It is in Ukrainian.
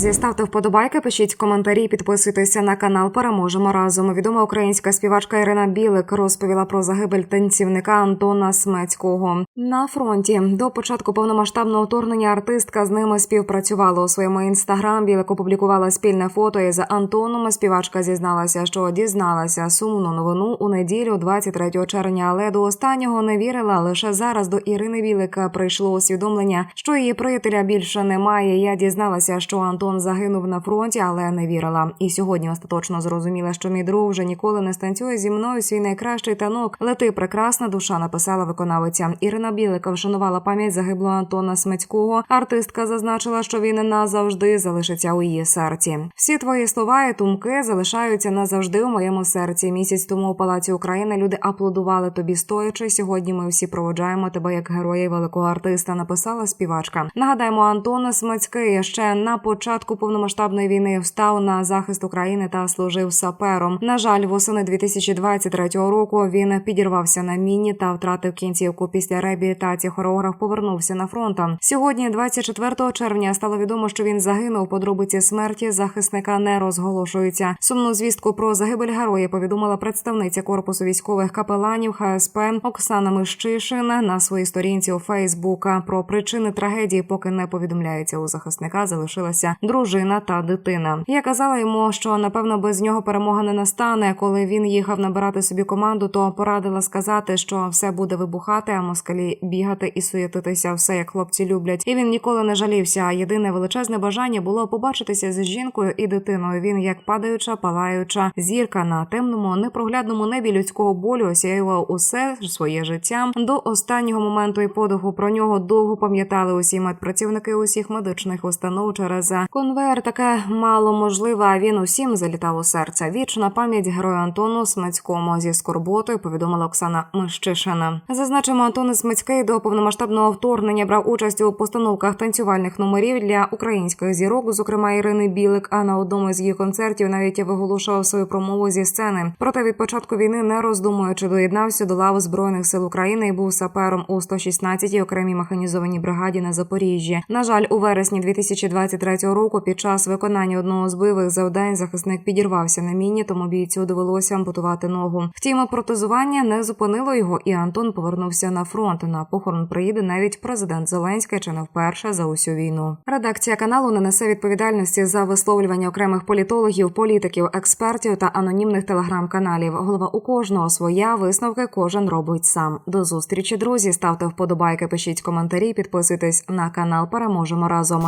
Друзі, ставте вподобайки, пишіть коментарі, підписуйтеся на канал. Переможемо разом. Відома українська співачка Ірина Білик розповіла про загибель танцівника Антона Смецького на фронті. До початку повномасштабного вторгнення артистка з ними співпрацювала у своєму інстаграм. Білик опублікувала спільне фото із Антоном. Співачка зізналася, що дізналася сумну новину у неділю, 23 червня, але до останнього не вірила. Лише зараз до Ірини Білика прийшло усвідомлення, що її приятеля більше немає. Я дізналася, що Антон загинув на фронті, але не вірила. І сьогодні остаточно зрозуміла, що мій друг вже ніколи не станцює зі мною свій найкращий танок. Лети прекрасна душа, написала виконавиця. Ірина Білика вшанувала пам'ять загиблого Антона Смецького. Артистка зазначила, що він назавжди залишиться у її серці. Всі твої слова і думки залишаються назавжди у моєму серці. Місяць тому у палаці України люди аплодували тобі стоячи. Сьогодні ми всі проводжаємо тебе як героя великого артиста. Написала співачка. Нагадаємо, Антон Смецький ще на початку повномасштабної війни встав на захист України та служив сапером. На жаль, восени 2023 року він підірвався на міні та втратив кінцівку. Після реабілітації хореограф повернувся на фронт. Сьогодні, 24 червня, стало відомо, що він загинув. Подробиці смерті захисника не розголошуються. Сумну звістку про загибель героя повідомила представниця корпусу військових капеланів ХСП Оксана Мищишин на своїй сторінці у Фейсбука. Про причини трагедії поки не повідомляється. У захисника залишилася дружина та дитина. Я казала йому, що напевно без нього перемога не настане. Коли він їхав набирати собі команду, то порадила сказати, що все буде вибухати, а москалі бігати і суєтитися, все як хлопці люблять. І він ніколи не жалівся. Єдине величезне бажання було побачитися з жінкою і дитиною. Він як падаюча, палаюча зірка на темному, непроглядному небі людського болю осяював усе своє життя до останнього моменту і подиху. Про нього довго пам'ятали усі медпрацівники усіх медичних установ через конвейер. Таке мало можливе. А він усім залітав у серце. Вічна пам'ять герою Антону Смецькому зі скорботою повідомила Оксана Мищишина. Зазначимо, Антон Смецький до повномасштабного вторгнення брав участь у постановках танцювальних номерів для українських зірок, зокрема Ірини Білик. А на одному з її концертів навіть виголошував свою промову зі сцени. Проте від початку війни, не роздумуючи, доєднався до лав збройних сил України і був сапером у 116-й окремій механізованій бригаді на Запоріжжі. На жаль, у вересні 2023 року, під час виконання одного з бойових завдань, захисник підірвався на міні, тому бійцю довелося ампутувати ногу. Втім, протезування не зупинило його, і Антон повернувся на фронт. На похорон приїде навіть президент Зеленський, чи не вперше за усю війну. Редакція каналу не несе відповідальності за висловлювання окремих політологів, політиків, експертів та анонімних телеграм-каналів. Голова у кожного своя висновки кожен робить сам. До зустрічі, друзі. Ставте вподобайки, пишіть коментарі, підписуйтесь на канал. Переможемо разом.